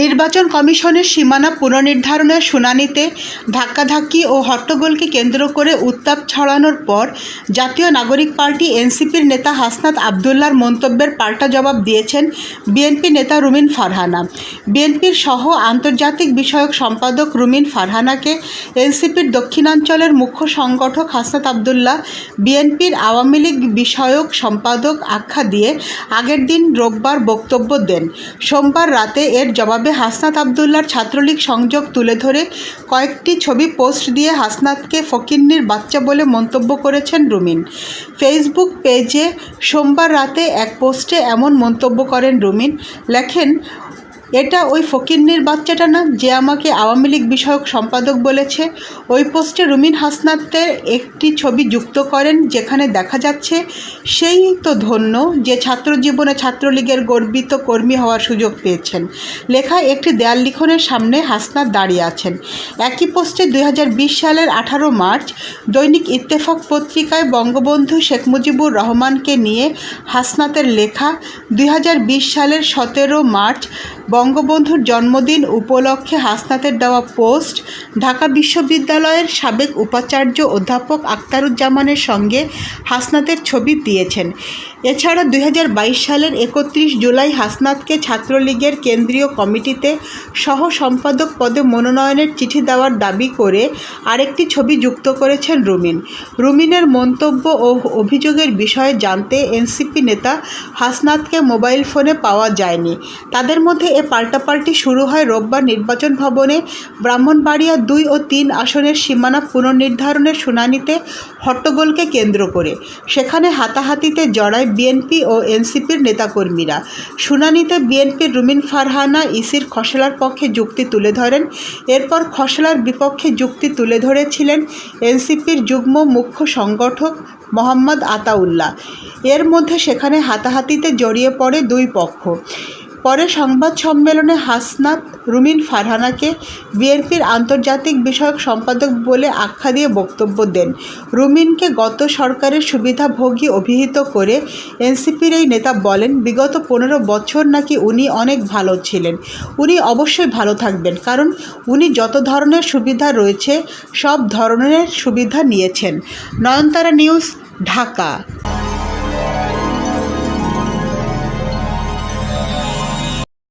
নির্বাচন কমিশনের সীমানা পুনর্নির্ধারণের শুনানিতে ধাক্কাধাক্কি ও হট্টগোলকে কেন্দ্র করে উত্তাপ ছড়ানোর পর জাতীয় নাগরিক পার্টি এনসিপির নেতা হাসনাত আবদুল্লার মন্তব্যের পাল্টা জবাব দিয়েছেন বিএনপি নেতা রুমিন ফারহানা। বিএনপির সহ আন্তর্জাতিক বিষয়ক সম্পাদক রুমিন ফারহানাকে এনসিপির দক্ষিণাঞ্চলের মুখ্য সংগঠক হাসনাত আবদুল্লাহ, বিএনপির আওয়ামী লীগ বিষয়ক সম্পাদক আখ্যা দিয়ে আগের দিন রোববার বক্তব্য দেন। সোমবার রাতে এর জবাবে হাসনাত আবদুল্লার ছাত্রলীগ সংযোগ তুলে ধরে কয়েকটি ছবি পোস্ট দিয়ে হাসনাতকে ফকিন্নির বাচ্চা বলে মন্তব্য করেছেন রুমিন। ফেসবুক পেজে সোমবার রাতে এক পোস্টে এমন মন্তব্য করেন রুমিন, লেখেন এটা ওই ফকিন্নির বাচ্চাটা না, যে আমাকে আওয়ামী লীগ বিষয়ক সম্পাদক বলেছে। ওই পোস্টে রুমিন হাসনাতের একটি ছবি যুক্ত করেন, যেখানে দেখা যাচ্ছে সেই তো ধন্য যে ছাত্র জীবনে ছাত্রলীগের গর্বিত কর্মী হওয়ার সুযোগ পেয়েছেন। লেখায় একটি দেয়াল লিখনের সামনে হাসনাত দাঁড়িয়ে আছেন। একই পোস্টে দুই হাজার বিশ সালের আঠারো মার্চ দৈনিক ইত্তেফাক পত্রিকায় বঙ্গবন্ধু শেখ মুজিবুর রহমানকে নিয়ে হাসনাতের লেখা দুই হাজার বিশ সালের সতেরো মার্চ বঙ্গবন্ধুর জন্মদিন উপলক্ষে হাসনাতের দেওয়া পোস্ট ঢাকা বিশ্ববিদ্যালয়ের সাবেক উপাচার্য অধ্যাপক আক্তারুজ্জামানের সঙ্গে হাসনাতের ছবি দিয়েছেন। এছাড়া দুই হাজার বাইশ সালের একত্রিশ জুলাই হাসনাতকে ছাত্রলীগের কেন্দ্রীয় কমিটিতে সহ সম্পাদক পদে মনোনয়নের চিঠি দেওয়ার দাবি করে আরেকটি ছবি যুক্ত করেছেন রুমিন। রুমিনের মন্তব্য ও অভিযোগের বিষয়ে জানতে এনসিপি নেতা হাসনাতকে মোবাইল ফোনে পাওয়া যায়নি। তাদের মধ্যে এ পাল্টাপাল্টি শুরু হয় রোববার নির্বাচন ভবনে। ব্রাহ্মণবাড়িয়া দুই ও তিন আসনের সীমানা পুনর্নির্ধারণের শুনানিতে হট্টগোলকে কেন্দ্র করে। সেখানে হাতাহাতিতে জড়ায় বিএনপি ও এনসিপির নেতাকর্মীরা। শুনানিতে বিএনপির রুমিন ফারহানা, ইসির খসলার পক্ষে যুক্তি তুলে ধরেন। এরপর খসলার বিপক্ষে যুক্তি তুলে ধরেছিলেন এনসিপির যুগ্ম মুখ্য সংগঠক মোহাম্মদ আতাউল্লাহ। এর মধ্যে সেখানে হাতাহাতিতে জড়িয়ে পড়ে দুই পক্ষ। পরে সংবাদ সম্মেলনে হাসনাত রুমিন ফারহানাকে বিএনপির আন্তর্জাতিক বিষয়ক সম্পাদক বলে আখ্যা দিয়ে বক্তব্য দেন। রুমিনকে গত সরকারের সুবিধাভোগী অভিহিত করে এনসিপির এই নেতা বলেন, বিগত পনেরো বছর নাকি উনি অনেক ভালো ছিলেন। উনি অবশ্যই ভালো থাকবেন, কারণ উনি যত ধরনের সুবিধা রয়েছে, সব ধরনের সুবিধা নিয়েছেন। নয়নতারা নিউজ, ঢাকা।